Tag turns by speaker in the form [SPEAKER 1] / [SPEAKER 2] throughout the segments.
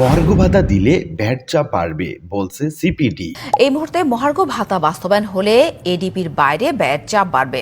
[SPEAKER 1] মহার্ঘ ভাতা দিলে ভ্যাট চাপ বাড়বে বলছে সিপিডি
[SPEAKER 2] এই মুহূর্তে মহার্ঘ ভাতা বাস্তবায়ন হলে এডিপির বাইরে ব্যয়ের চাপ বাড়বে।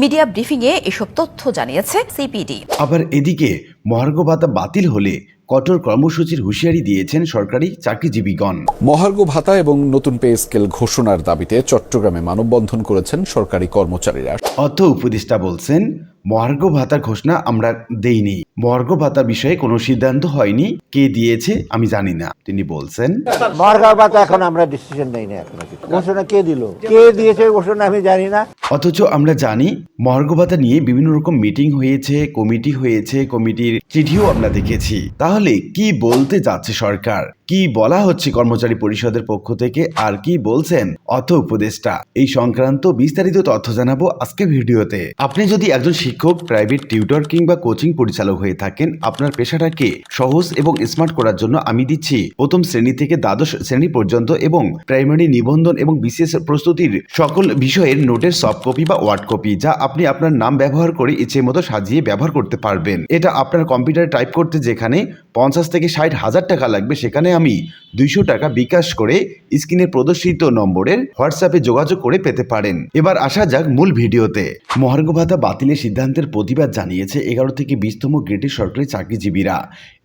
[SPEAKER 2] মিডিয়া ব্রিফিংয়ে এসব তথ্য জানিয়েছে সিপিডি
[SPEAKER 1] আবার এদিকে মহার্ঘ ভাতা বাতিল হলে কঠোর কর্মসূচির হুঁশিয়ারি দিয়েছেন সরকারি চাকরিজীবীগণ।
[SPEAKER 3] মহার্ঘ ভাতা এবং নতুন পে স্কেল ঘোষণার দাবিতে চট্টগ্রামে মানববন্ধন করেছেন সরকারি কর্মচারীরা।
[SPEAKER 1] অর্থ উপদেষ্টা বলছেন মহার্ঘ ভাতার ঘোষণা আমরা দেইনি। মহার্ঘ ভাতা বিষয়ে কোনো সিদ্ধান্ত হয়নি। কে দিয়েছে আমি জানি না। তিনি বলছেন
[SPEAKER 4] মহার্ঘ ভাতা এখন আমরা ডিসিশন এখন ঘোষণা কে দিল? কে দিয়েছে ঘোষণা আমি জানি না।
[SPEAKER 1] অথচ আমরা জানি মহার্ঘ ভাতা নিয়ে বিভিন্ন রকম মিটিং হয়েছে কমিটি হয়েছে কমিটির চিঠিও আমরা দেখেছি। তাহলে কি বলতে যাচ্ছে সরকার? কি বলা হচ্ছে কর্মচারী পরিষদের পক্ষ থেকে? আর কি বলছেন অর্থ উপদেষ্টা? এই সংক্রান্ত বিস্তারিত তথ্য জানাব আজকে ভিডিওতে। আপনি যদি একজন শিক্ষক প্রাইভেট টিউটর কিংবা কোচিং পরিচালক হয়ে থাকেন। আপনার পেশাটাকে সহজ এবং স্মার্ট করার জন্য আমি দিচ্ছি। প্রথম শ্রেণি থেকে দ্বাদশ শ্রেণি পর্যন্ত এবং প্রাইমারি নিবন্ধন এবং বিশেষ প্রস্তুতির সকল বিষয়ের নোটের সফট কপি বা ওয়ার্ড কপি যা আপনি আপনার নাম ব্যবহার করে ইচ্ছে মতো সাজিয়ে ব্যবহার করতে পারবেন। এটা আপনার কম্পিউটারে টাইপ করতে যেখানে পঞ্চাশ থেকে ষাট হাজার টাকা লাগবে। সেখানে আমি দুইশো টাকা বিকাশ করে স্ক্রিনে প্রদর্শিত নম্বরের হোয়াটসঅ্যাপে যোগাযোগ করে পেতে পারেন। এবার আসা যাক মূল ভিডিওতে। মহার্ঘ ভাতা বাতিলের সিদ্ধান্তের প্রতিবাদ জানিয়েছে এগারো থেকে বিশতম গ্রেডের সরকারি চাকরিজীবীরা।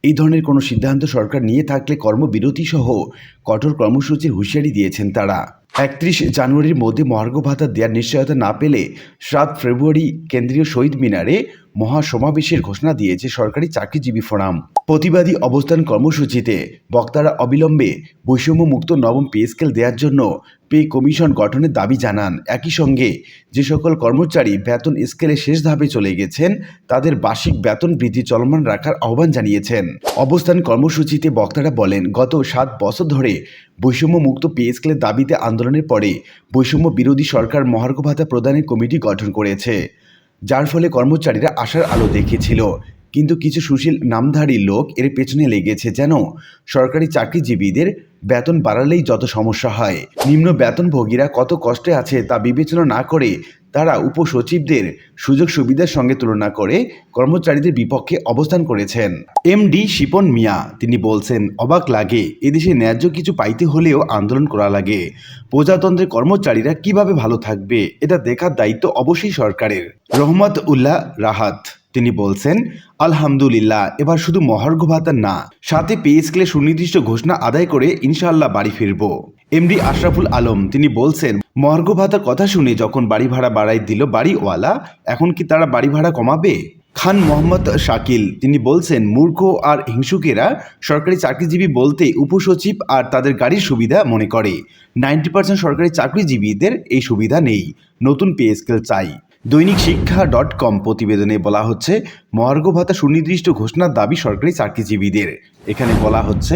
[SPEAKER 1] এই ধরনের কোনো সিদ্ধান্ত সরকার নিয়ে থাকলে কর্মবিরতি সহ কঠোর কর্মসূচির হুঁশিয়ারি দিয়েছেন তারা। একত্রিশ জানুয়ারির মধ্যে মহার্ঘ ভাতা দেওয়ার নিশ্চয়তা না পেলে সাত ফেব্রুয়ারি কেন্দ্রীয় শহীদ মিনারে মহাসমাবেশের ঘোষণা দিয়েছে সরকারি চাকরিজীবী ফোরাম। প্রতিবাদী অবস্থান কর্মসূচিতে বক্তারা অবিলম্বে বৈষম্য মুক্ত নবম পে স্কেল দেওয়ার জন্য পে কমিশন গঠনের দাবি জানান। একই সঙ্গে যে সকল কর্মচারী বেতন স্কেলে শেষ ধাপে চলে গেছেন, তাদের বার্ষিক বেতন বৃদ্ধি চলমান রাখার আহ্বান জানিয়েছেন। অবস্থান কর্মসূচিতে বক্তারা বলেন, গত সাত বছর ধরে বৈষম্য মুক্ত পে স্কেলের দাবিতে আন্দোলনের পরে বৈষম্য বিরোধী সরকার মহার্ঘ ভাতা প্রদানের কমিটি গঠন করেছে। যার ফলে কর্মচারীরা আশার আলো দেখেছিল। কিন্তু কিছু সুশীল নামধারী লোক এর পেছনে লেগেছে যেন। সরকারি চাকরিজীবীদের বেতন বাড়ালেই যত সমস্যা হয়। নিম্ন বেতনভোগীরা কত কষ্টে আছে তা বিবেচনা না করে তারা উপসচিবদের সুযোগ সুবিধার সঙ্গে তুলনা করে কর্মচারীদের বিপক্ষে অবস্থান করেছেন। এমডি শিপন মিয়া, তিনি বলছেন, অবাক লাগে, এদেশে ন্যায্য কিছু পাইতে হলেও আন্দোলন করা লাগে। প্রজাতন্ত্রের কর্মচারীরা কীভাবে ভালো থাকবে, এটা দেখার দায়িত্ব অবশ্যই সরকারের। রহমত উল্লাহ রাহাত, তিনি বলছেন, আলহামদুলিল্লাহ, এবার শুধু মহার্ঘ ভাতা না, সাথে পে স্কেলে সুনির্দিষ্ট ঘোষণা আদায় করে ইনশাআল্লাহ বাড়ি ফিরব। এমডি আশরাফুল আলম, তিনি বলছেন, মহার্ঘ ভাতার কথা শুনে যখন বাড়ি ভাড়া বাড়াই দিল বাড়িওয়ালা, এখন কি তারা বাড়ি ভাড়া কমাবে? খান মোহাম্মদ শাকিল, তিনি বলছেন, মূর্খ আর হিংসুকেরা সরকারি চাকরিজীবী বলতে উপসচিব আর তাদের গাড়ির সুবিধা মনে করে। নাইনটি পার্সেন্ট সরকারি চাকরিজীবীদের এই সুবিধা নেই। নতুন পে স্কেল চাই। দৈনিক শিক্ষা ডট কম প্রতিবেদনে বলা হচ্ছে মহার্ঘ ভাতা সুনির্দিষ্ট ঘোষণার দাবি সরকারি চাকরিজীবীদের। এখানে বলা হচ্ছে,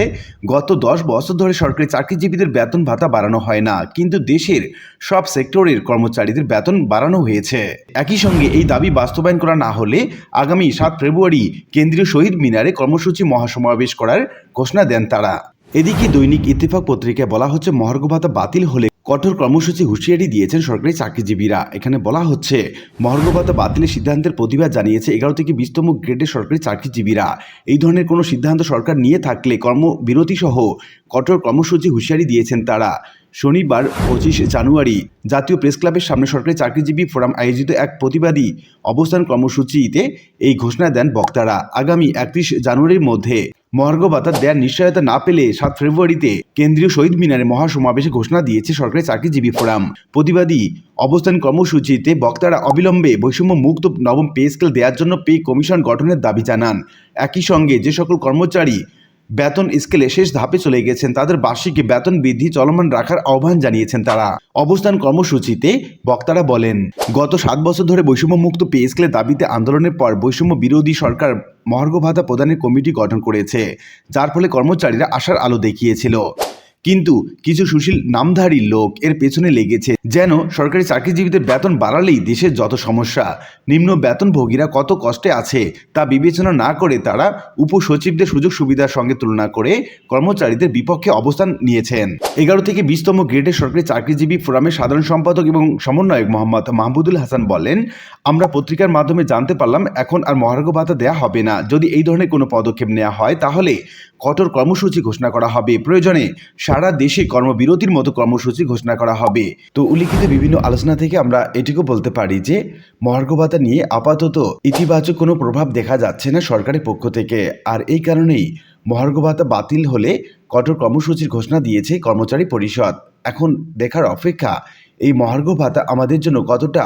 [SPEAKER 1] গত দশ বছর ধরে সরকারি চাকরিজীবীদের বেতন ভাতা বাড়ানো হয় না, কিন্তু দেশের সব সেক্টরের কর্মচারীদের বেতন বাড়ানো হয়েছে। একই সঙ্গে এই দাবি বাস্তবায়ন করা না হলে আগামী সাত ফেব্রুয়ারি কেন্দ্রীয় শহীদ মিনারে কর্মসূচি মহাসমাবেশ করার ঘোষণা দেন তারা। এদিকে দৈনিক ইত্তেফাক পত্রিকায় বলা হচ্ছে মহার্ঘ ভাতা বাতিল হলে কঠোর কর্মসূচি হুঁশিয়ারি দিয়েছেন সরকারি চাকরিজীবীরা। এখানে বলা হচ্ছে মহার্ঘ ভাতা বাতিলের সিদ্ধান্তের প্রতিবাদ জানিয়েছে এগারো থেকে বিশতম গ্রেডের সরকারি চাকরিজীবীরা। এই ধরনের কোনো সিদ্ধান্ত সরকার নিয়ে থাকলে কর্মবিরতি সহ কঠোর কর্মসূচি হুঁশিয়ারি দিয়েছেন তারা। শনিবার পঁচিশ জানুয়ারি জাতীয় প্রেস ক্লাবের সামনে সরকারি চাকরিজীবী ফোরাম আয়োজিত এক প্রতিবাদী অবস্থান কর্মসূচিতে এই ঘোষণা দেন বক্তারা। আগামী একত্রিশ জানুয়ারির মধ্যে মহার্ঘ ভাতা দেওয়ার নিশ্চয়তা না পেলে সাত ফেব্রুয়ারিতে কেন্দ্রীয় শহীদ মিনারে মহাসমাবেশে ঘোষণা দিয়েছে সরকারি চাকরিজীবী ফোরাম। প্রতিবাদী অবস্থান কর্মসূচিতে বক্তারা অবিলম্বে বৈষম্য মুক্ত নবম পে স্কেল দেওয়ার জন্য পে কমিশন গঠনের দাবি জানান। একই সঙ্গে যে সকল কর্মচারী বেতন স্কেলে শেষ ধাপে চলে গেছেন তাদের বার্ষিক বেতন বৃদ্ধি চলমান রাখার আহ্বান জানিয়েছেন তারা। অবস্থান কর্মসূচিতে বক্তারা বলেন, গত সাত বছর ধরে বৈষম্য মুক্ত পে স্কেলের দাবিতে আন্দোলনের পর বৈষম্য বিরোধী সরকার মহার্ঘ ভাতা প্রদানের কমিটি গঠন করেছে, যার ফলে কর্মচারীরা আশার আলো দেখিয়েছিল। কিন্তু কিছু সুশীল নামধারী লোক এর পেছনে লেগেছে। যেন সরকারি চাকরিজীবীদের বেতন বাড়ালেই দেশের যত সমস্যা, নিম্ন বেতনভোগীরা কত কষ্টে আছে তা বিবেচনা না করে তারা উপসচিবদের সুযোগ সুবিধার সঙ্গে তুলনা করে কর্মচারীদের বিপক্ষে অবস্থান নিয়েছেন। এগারো থেকে বিশতম গ্রেডের সরকারি চাকরিজীবী ফোরামের সাধারণ সম্পাদক এবং সমন্বয়ক মোহাম্মদ মাহমুদুল হাসান বলেন, আমরা পত্রিকার মাধ্যমে জানতে পারলাম, এখন আর মহার্ঘ ভাতা দেয়া হবে না। যদি এই ধরনের কোনো পদক্ষেপ নেওয়া হয়, তাহলে কঠোর কর্মসূচি ঘোষণা করা হবে। প্রয়োজনে সারা দেশে কর্মবিরতির মতো কর্মসূচি ঘোষণা করা হবে। তো উল্লিখিত বিভিন্ন আলোচনা থেকে আমরা এটুকু বলতে পারি যে, মহার্ঘ ভাতা নিয়ে আপাতত ইতিবাচক কোনো প্রভাব দেখা যাচ্ছে না সরকারের পক্ষ থেকে। আর এই কারণেই মহার্ঘ ভাতা বাতিল হলে কঠোর কর্মসূচির ঘোষণা দিয়েছে কর্মচারী পরিষদ। এখন দেখার অপেক্ষা, এই মহার্ঘ ভাতা আমাদের জন্য কতটা